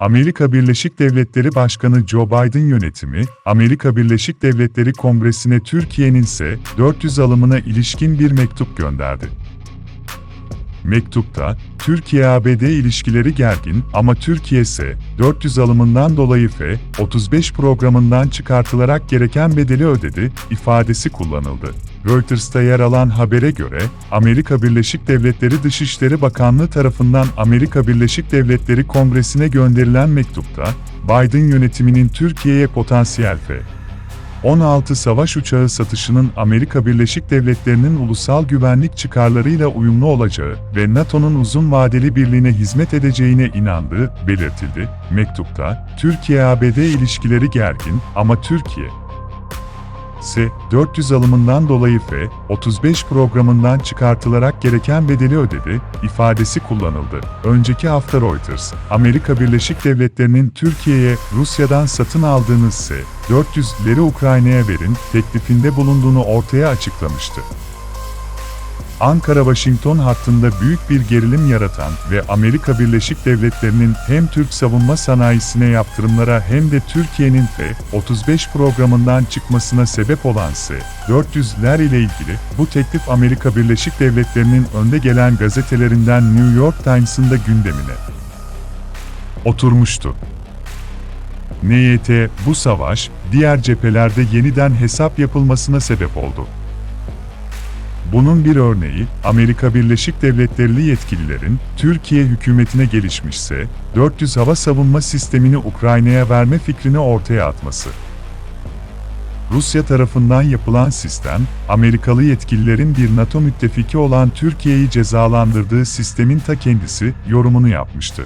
Amerika Birleşik Devletleri Başkanı Joe Biden yönetimi, Amerika Birleşik Devletleri Kongresi'ne Türkiye'nin S-400 alımına ilişkin bir mektup gönderdi. Mektupta, Türkiye-ABD ilişkileri gergin ama Türkiye ise 400 alımından dolayı F-35 programından çıkartılarak gereken bedeli ödedi ifadesi kullanıldı. Reuters'ta yer alan habere göre, Amerika Birleşik Devletleri Dışişleri Bakanlığı tarafından Amerika Birleşik Devletleri Kongresi'ne gönderilen mektupta, Biden yönetiminin Türkiye'ye potansiyel F 16 savaş uçağı satışının Amerika Birleşik Devletleri'nin ulusal güvenlik çıkarlarıyla uyumlu olacağı ve NATO'nun uzun vadeli birliğine hizmet edeceğine inandığı belirtildi. Mektupta, Türkiye-ABD ilişkileri gergin ama Türkiye, S-400 alımından dolayı F-35 programından çıkartılarak gereken bedeli ödedi, ifadesi kullanıldı. Önceki hafta Reuters, Amerika Birleşik Devletleri'nin Türkiye'ye Rusya'dan satın aldığınız S-400'leri Ukrayna'ya verin teklifinde bulunduğunu ortaya açıklamıştı. Ankara-Washington hattında büyük bir gerilim yaratan ve Amerika Birleşik Devletleri'nin hem Türk savunma sanayisine yaptırımlara hem de Türkiye'nin F-35 programından çıkmasına sebep olan S-400'ler ile ilgili bu teklif Amerika Birleşik Devletleri'nin önde gelen gazetelerinden New York Times'ın da gündemine oturmuştu. NYT, bu savaş, diğer cephelerde yeniden hesap yapılmasına sebep oldu. Bunun bir örneği, Amerika Birleşik Devletleri'li yetkililerin, Türkiye hükümetine gelişmişse, 400 hava savunma sistemini Ukrayna'ya verme fikrini ortaya atması. Rusya tarafından yapılan sistem, Amerikalı yetkililerin bir NATO müttefiki olan Türkiye'yi cezalandırdığı sistemin ta kendisi yorumunu yapmıştı.